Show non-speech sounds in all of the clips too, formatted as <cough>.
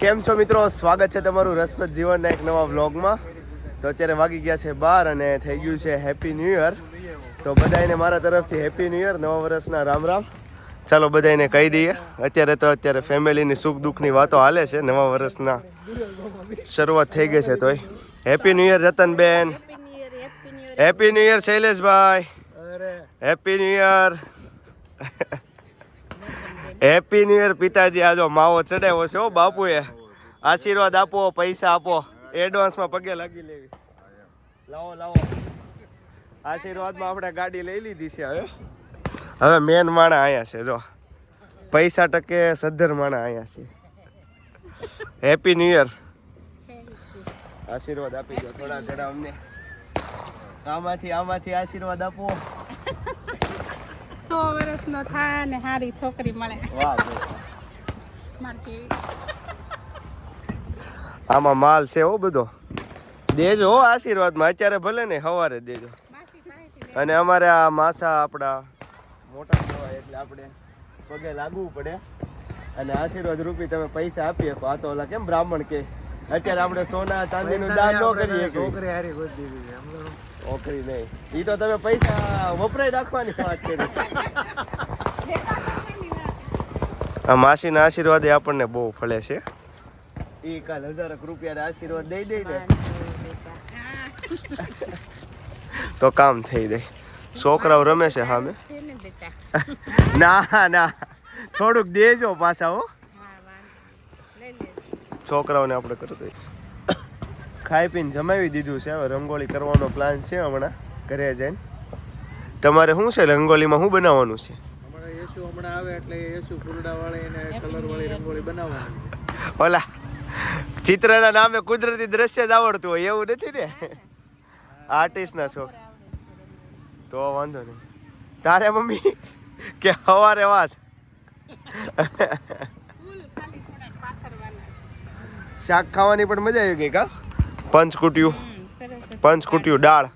કેમ છો મિત્રો? સ્વાગત છે તમારું રસપ્રદ જીવનના એક નવા વ્લોગમાં. તો અત્યારે વાગી ગયા છે બાર અને થઈ ગયું છે હેપી ન્યૂ યર તો બધાને મારા તરફથી હેપી ન્યૂ યર નવા વર્ષના રામ રામ. ચાલો બધાને કહી દઈએ અત્યારે તો અત્યારે ફેમિલીની સુખ દુઃખની વાતો હાલે છે નવા વર્ષના શરૂઆત થઈ ગઈ છે તોય. Happy new year Ratanben happy new year Shaileshbhai. Happy new year happy new year પિતાજી. આજો માવો ચડાવ્યો છે હો, બાપુએ. આશીર્વાદ આપો, પૈસા આપો. એડવાન્સમાં પગે લાગી લેવી. લાવો લાવો. આશીર્વાદમાં આપણે ગાડી લઈ લીધી છે હવે. હવે મેન માણા અહીંયા છે, જો. પૈસા ટકે સદ્ધર માણા અહીંયા છે. હેપી ન્યૂ યર આશીર્વાદ આપી દો થોડા ઘણા અમને. આમાંથી આમાંથી આશીર્વાદ આપો. સો વર્ષનો થા ને સારી છોકરી મળે. વાહ ભાઈ. મારી જેવી. આમાં માલ છે હો બધો. દેજો હો આશીર્વાદમાં અત્યારે ભલે ને સવારે દેજો. અને અમારે આ માસા આપણા મોટા કહેવાય એટલે આપણે પગે લાગવું પડે. અને આશીર્વાદ રૂપી તમે પૈસા આપીએ તો આ તો ઓલા કેમ બ્રાહ્મણ કે? અત્યારે આપણે સોના ચાંદીનું દાન ન કરીએ છોકરી હારી ગોતી દીધી છે. છોકરી નહીં. એ તો તમે પૈસા વપરાય રાખવાની વાત કરી. આ માસીના આશીર્વાદ એ આપણને બહુ ફળે છે. એ કાલ હજારક રૂપિયાના આશીર્વાદ દઈ દઈ ને. તો કામ થઈ જાય. છોકરાઓ રમે છે સામે? ના ના. થોડુંક દેજો પાછા હો. છોકરાઓને આપણે કરતો ખાઈ પીને જમાવી દીધું છે. હવે રંગોળી કરવાનો પ્લાન છે હમણાં ઘરે જઈને. તમારે શું છે? રંગોળીમાં શું બનાવવાનું છે? અમારે યેસુ હમણાં આવે એટલે યેસુ ફૂલડા વાળી અને કલર વાળી રંગોળી બનાવવાની ઓલા ચિત્રના નામે કુદરતી દ્રશ્ય જ આવડતું હોય એવું નથી ને? આર્ટિસ્ટના શોખ તો વાંધો નહીં. તારે મમ્મી કે સવારે વાત? શાક ખાવાની પણ મજા આવી ગઈ કા? પંચકુટિયું. પંચકુટિયું દાળ.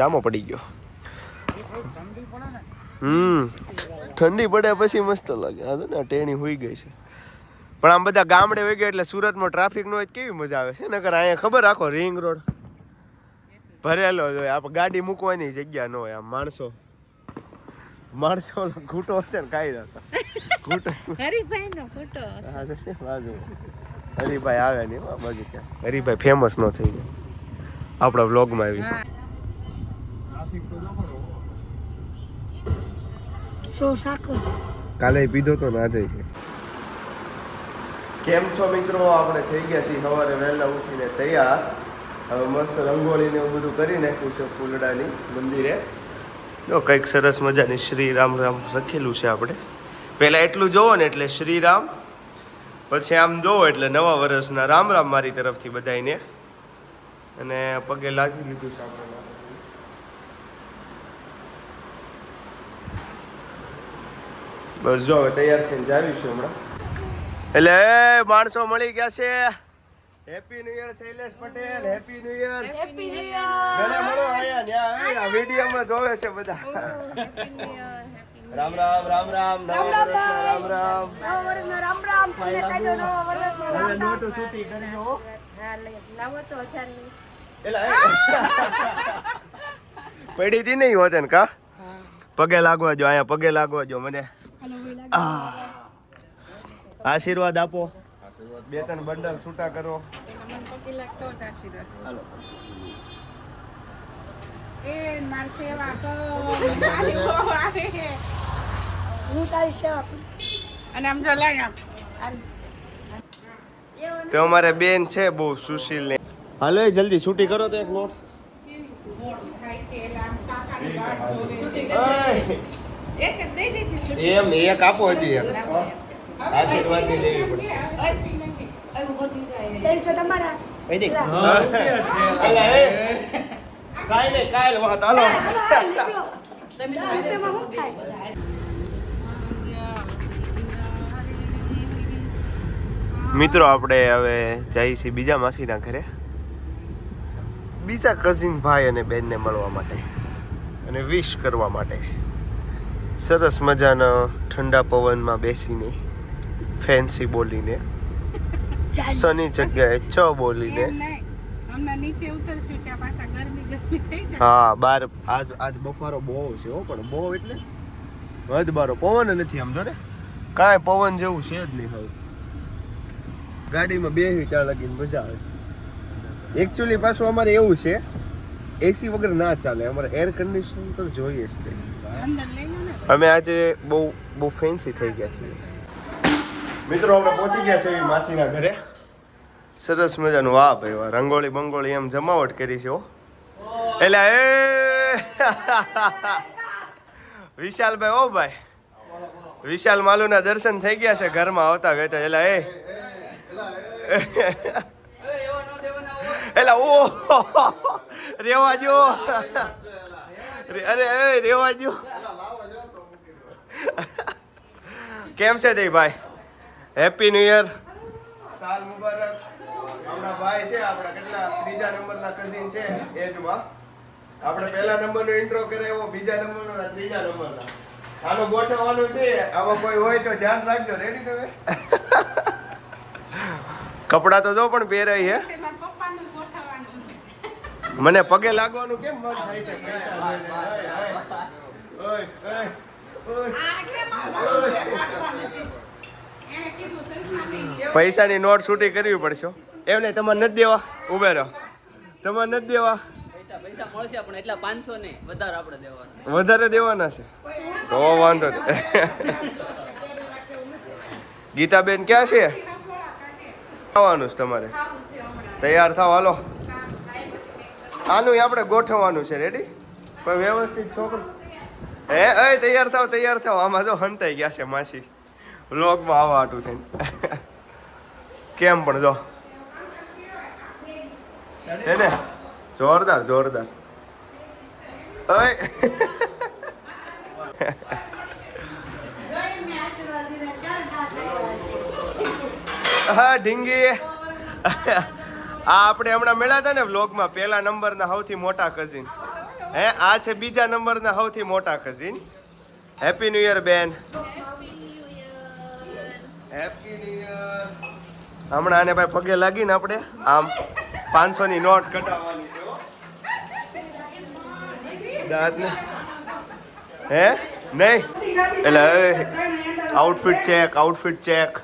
જામો પડી ગયો. હમ ઠંડી પડે પછી મસ્ત લાગે. આ ને ટેણી હોઈ ગઈ છે. પણ આમ બધા ગામડે વહી ગયા એટલે સુરતમાં ટ્રાફિક નો હોય કેવી મજા આવે છે? નકર અહીંયા ખબર રાખો રિંગ રોડ. ભરેલો જ હોય. આપણે ગાડી મૂકવાની જગ્યા ન હોય આમ માણસો. માણસો ઘૂંટો હશે ને કાંઈ નતો ઘૂંટો. હરીફાઈ નો ઘૂંટો હા બાજુ હરિભાઈ આવે નહીં બાજુ ક્યાં? હરીભાઈ ફેમસ ન થઈ જાય આપણા વ્લોગમાં આવી. કાલે પીધો તો ના જઈ કેમ છો મિત્રો? આપણે થઈ ગયા છીએ સવારે વહેલા ઉઠીને તૈયાર. હવે મસ્ત રંગોળી ને એવું બધું કરી નાખ્યું છે ફૂલડાની મંદિરે. જો કંઈક સરસ મજાની શ્રી રામ રામ લખેલું છે આપણે. પહેલાં એટલું જોવો ને એટલે શ્રી રામ પછી આમ જોવો એટલે નવા વર્ષના રામ રામ મારી તરફથી બધાને અને પગે લાગી લીધું છે આપણે બસ જો હવે તૈયાર થઈને જાવીશું હમણાં. એટલે માણસો મળી ગયા છે. Happy new year Shailesh Patel happy new year happy new year મળો આયા ન્યા આ વિડીયોમાં જોવે છે બધા. રામ રામ રામ રામ રામ રામ રામ રામ હવે નોટો છૂટી કરી લો. એલા એ. <laughs> પડી હતી નહીં હોતે કા? પગે લાગવા જો અહીંયા પગે લાગવા જો મને. આશીર્વાદ આપો. બે ત્રણ બંડલ છૂટા કરો. લાગતો જ આશીર્વાદ. હાલો. એ માર સેવા કર મારી બહુ આવે. અને આમ જો લાય તો અમારે બેન છે બહુ સુશીલ ને હાલો જલ્દી છૂટી કરો તો એક નોટ. એમ એક આપો હજી એક. આશીર્વાદની દેવી પડશે. એ કાઈ નહીં કાઈ વાત હાલો મિત્રો આપણે હવે જઈએ છીએ બીજા માસીના ઘરે. બીજા કઝિન ભાઈ અને બેનને મળવા માટે અને વિશ કરવા માટે. સરસ મજાના ઠંડા પવનમાં બેસીને ફેન્સી બોલીને સની જગ્યાએ ચ બોલી દે એમ નહીં હમણાં નીચે ઉતરશું ત્યાં પાછા ગરમી ગરમી થઈ જાય. હા બાર આજ આજ બફારો બહુ છે હો પણ બહુ એટલે હદ પવન નથી આમ જો ને કાંઈ પવન જેવું છે જ નહીં હવે. ગાડીમાં બેસી ત્યાં લગીને મજા આવે. એકચ્યુઅલી પાછું અમારે એવું છે એસી વગર ના ચાલે. અમારે એર કન્ડિશન તો જોઈએ જ તે. અમે આજે બહુ બહુ ફેન્સી થઈ ગયા છીએ. મિત્રો અમે પહોંચી ગયા છીએ માસીના ઘરે. સરસ મજાનું. વાહ ભાઈ વાહ. રંગોળી બંગોળી એમ જમાવટ કરી છે એટલે એ <laughs> વિશાલભાઈ ઓ ભાઈ. વિશાલ માલુના દર્શન થઈ ગયા છે ઘરમાં આવતા ગઈ એટલે એ. એટલે ઓ. રેવા જો અરે, એ રેવા જો કેમ છે તે ભાઈ? હેપી ન્યુ યર સાલ મુબારક. ભાઈ છે આપણા કેટલા ત્રીજા નંબરના કઝિન છે એજમાં. આપણે પહેલા નંબરનો ઇન્ટ્રો કરે એવો બીજા નંબરનો ત્રીજા નંબરના. આનો ગોઠવવાનું છે આમાં કોઈ હોય તો ધ્યાન રાખજો. રેડી તમે? કપડા તો જો પણ પહેરાય છે. મને પગે લાગવાનું કેમ મન થાય છે? ઓય, ઓય, પૈસાની નોટ છૂટી કરવી પડશે હો. એમ નહીં તમારે નથી દેવા? ઉભે રહો. તમારે નથી દેવા? વધારે દેવાના. છે. તો વાંધો ગીતાબેન ક્યાં છે? આવવાનું છે તમારે. તૈયાર થાવ હાલો. આનું આપણે ગોઠવવાનું છે રેડી કોઈ વ્યવસ્થિત છોકરો? હે એ તૈયાર થાવ તૈયાર થાવ. આમાં જો હંતાઈ ગયા છે માસી. વ્લોગમાં આવા હાટું થઈને. કેમ પણ જો. હે ને જોરદાર જોરદાર હા, ઢીંગી. આ આપણે હમણાં મળ્યા હતા ને વ્લોગમાં પહેલા નંબરના સૌથી મોટા કઝિન હે, આ છે બીજા નંબરના સૌથી મોટા કઝિન હેપી ન્યુ યર બેન. હમણાં આને ભાઈ પગે લાગીને આપણે આમ પાંચસો ની નોટ કટાવવાની છે, હે. નહીં. એટલે આઉટફિટ ચેક આઉટફિટ ચેક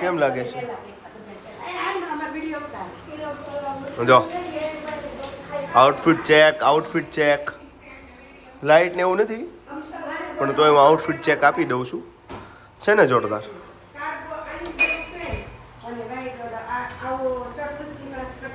કેમ લાગે છે? જો. Outfit check outfit check light ને એવું નથી? પણ તો એમાં આઉટફિટ ચેક આપી દઉં છું. છે ને, જોરદાર?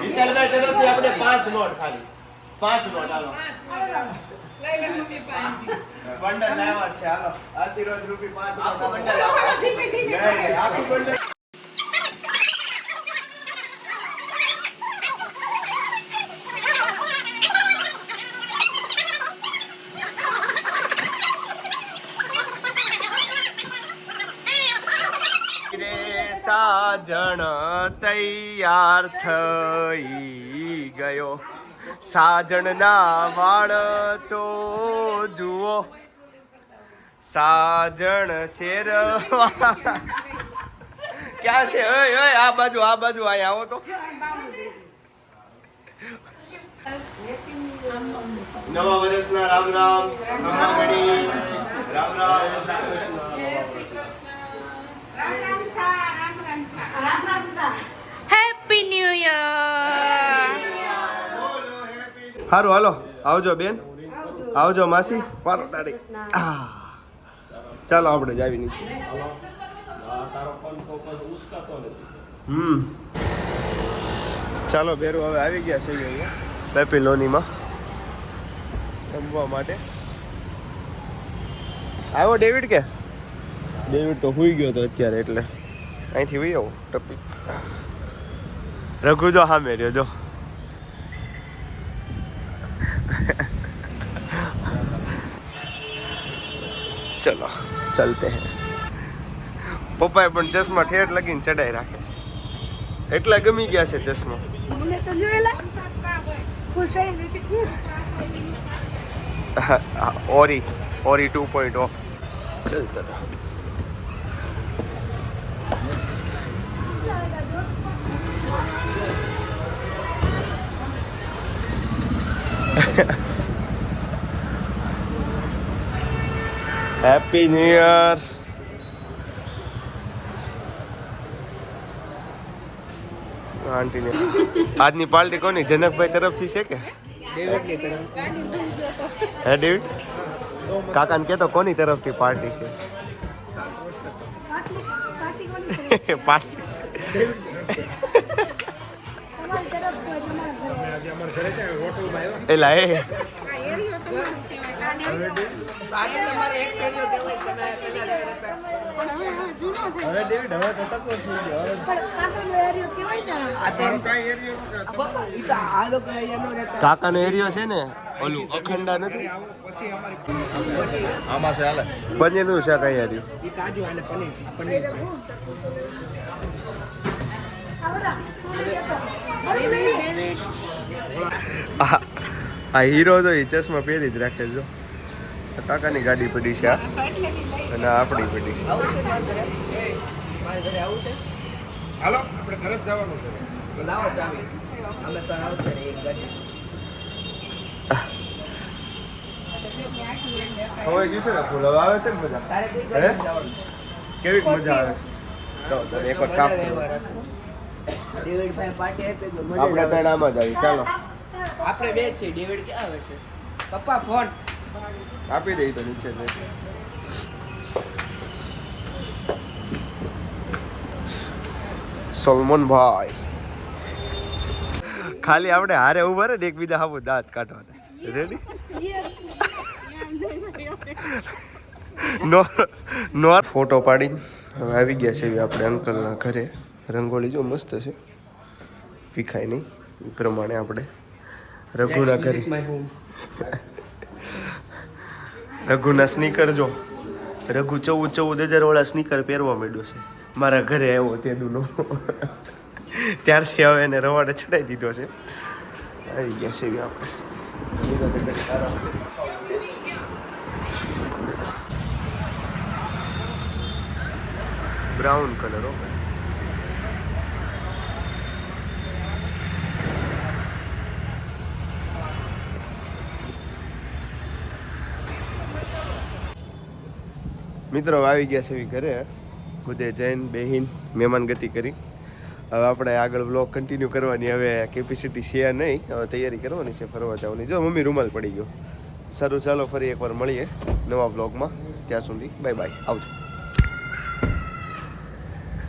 વિશાલભાઈ તરફથી આપણે પાંચ નોટ ખાલી. પાંચ નોટ હાલો. લઈ લે બંડલ લાવ્યા છે હાલો. આશીર્વાદ રૂપી પાંચ નોટ. બંડલ ધીમે ધીમે નહીં, નહીં, આખું બંડલ. સાજણ તૈયાર થઈ ગયો. સાજણના વાળ તો જુઓ. સાજણ શેર ક્યાં છે? ઓય ઓય, આ બાજુ આ બાજુ આય આવો તો. નવા વર્ષના રામ રામ રામ રામ. રામ રામ રામ રામ સા હેપી ન્યુ યર સારું હાલો. આવજો બેન. આવજો માસી. પારો તારીખ. ચાલો આપણે જાવી નીચે હમ. ચાલો બેરું હવે આવી ગયા છે અહીંયા. પેપીલોનીમાં જમવા માટે. આવ્યો ડેવિડ કે? ડેવિડ તો હુઈ ગયો હતો અત્યારે એટલે. અહીંથી વહી આવું ટપી રઘુ જો સામે રહ્યો જો ચલો ચલતે હે પપ્પાએ પણ ચશ્મા ઠેઠ લગીને ચડાઈ રાખે છે. એટલા ગમી ગયા છે ચશ્મા. ઓરી ઓરી ટુ પોઈન્ટ ઓ. ચલ ચલો હેપી ન્યુ યર આંટીને આજની પાર્ટી કોની જનકભાઈ તરફથી છે કે હે ડેવિડ કાકાને કહેતો કોની તરફથી પાર્ટી છે પાર્ટી એલા એ. પણ કાકાનો એરિયો કહેવાય ને એરિયો છે ને ઓલું અખંડા નથી? આમાં આવડા બોલી જતો બોલી નહીં આ આ હીરો તો એ ચશ્મા પહેરી જ રાખે જો. કાકાની ગાડી પડી છે અને આપણી પડી છે. હાલો આપણે ઘરે જવાનું છે. હવે. ગયું છે ને ફૂલ? હવે આવે છે ને મજા? હે? કેવી મજા આવે છે? તો તને એકવાર સાફ આપણે ત્રણ આમાં જ આવી ચાલો. આપણે બે છીએ. ડેવિડ ક્યાં આવે છે? પપ્પા, ફોન. આપી દઈ તો નીચે છે સલમાન ભાઈ. ખાલી આપણે હારે ઊભા રહે ને એકબીજા હામું દાંત કાઢવાના. રેડી નો નો ફોટો પાડી હવે આવી ગયા છે આપણે અંકલના ઘરે. રંગોળી જો મસ્ત છે. વિખાય નહીં. એ પ્રમાણે આપણે રઘુના કરી. રઘુના સ્નીકર જો. રઘુ ચૌદ ચૌદ હજાર વાળા સ્નીકર પહેરવા માંડ્યો છે. મારા ઘરે આવ્યો તે દુનો. ત્યારથી હવે એને રવાડે ચડાવી દીધો છે. આવી ગયા છે આપણે બ્રાઉન કલર ઓકે મિત્રો આવી ગયા છે એવી ઘરે. બધે જૈન, બેહીન, મહેમાન ગતિ કરી. હવે આપણે આગળ વ્લોગ કન્ટિન્યુ કરવાની. હવે કેપેસિટી છે નહીં. હવે તૈયારી કરવાની છે, ફરવા જવાની. જો મમ્મી રૂમાલ પડી ગયો. સારું, ચાલો ફરી એકવાર મળીએ નવા વ્લોગમાં ત્યાં સુધી બાય બાય આવજો.